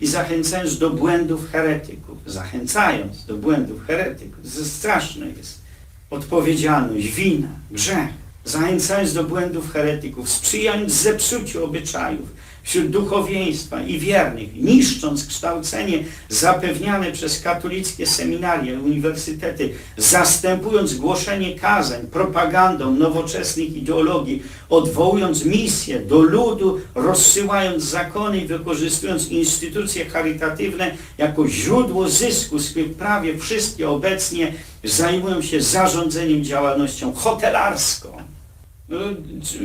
i zachęcając do błędów heretyków. Zachęcając do błędów heretyków. To straszne jest. Odpowiedzialność, wina, grzech. Zachęcając do błędów heretyków, sprzyjając zepsuciu obyczajów wśród duchowieństwa i wiernych, niszcząc kształcenie zapewniane przez katolickie seminaria uniwersytety, zastępując głoszenie kazań propagandą nowoczesnych ideologii, odwołując misję do ludu, rozsyłając zakony i wykorzystując instytucje charytatywne jako źródło zysku, z których prawie wszystkie obecnie zajmują się zarządzeniem działalnością hotelarską. No,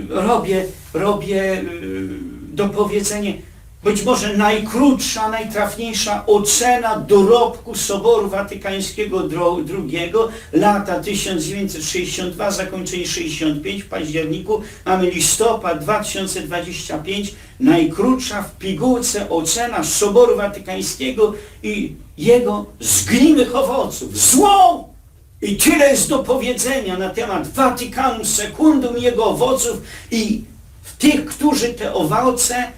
Robię, robię yy, dopowiedzenie, być może najkrótsza, najtrafniejsza ocena dorobku Soboru Watykańskiego II, lata 1962, zakończenie 65 w październiku, mamy listopad 2025, najkrótsza w pigułce ocena Soboru Watykańskiego i jego zgniłych owoców. Złą! I tyle jest do powiedzenia na temat Watykanum Sekundum jego owoców i tych, którzy te owoce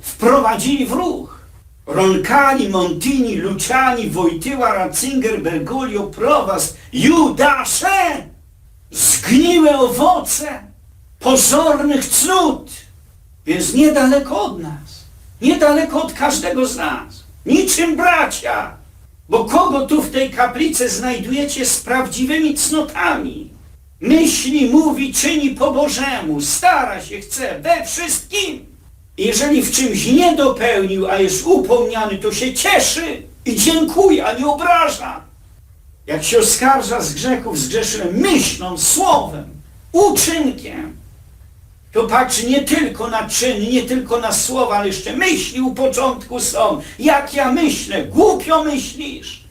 wprowadzili w ruch. Roncalli, Montini, Luciani, Wojtyła, Ratzinger, Bergoglio, Prowast, Judasze! Zgniłe owoce pozornych cnót. Więc niedaleko od nas, niedaleko od każdego z nas, niczym bracia, bo kogo tu w tej kaplicy znajdujecie z prawdziwymi cnotami? Myśli, mówi, czyni po Bożemu, stara się, chce we wszystkim. Jeżeli w czymś nie dopełnił, a jest upomniany, to się cieszy i dziękuje, a nie obraża. Jak się oskarża z grzechów, zgrzeszyłem myślą, słowem, uczynkiem, to patrzy nie tylko na czyny, nie tylko na słowa, ale jeszcze myśli u początku są. Jak ja myślę, głupio myślisz.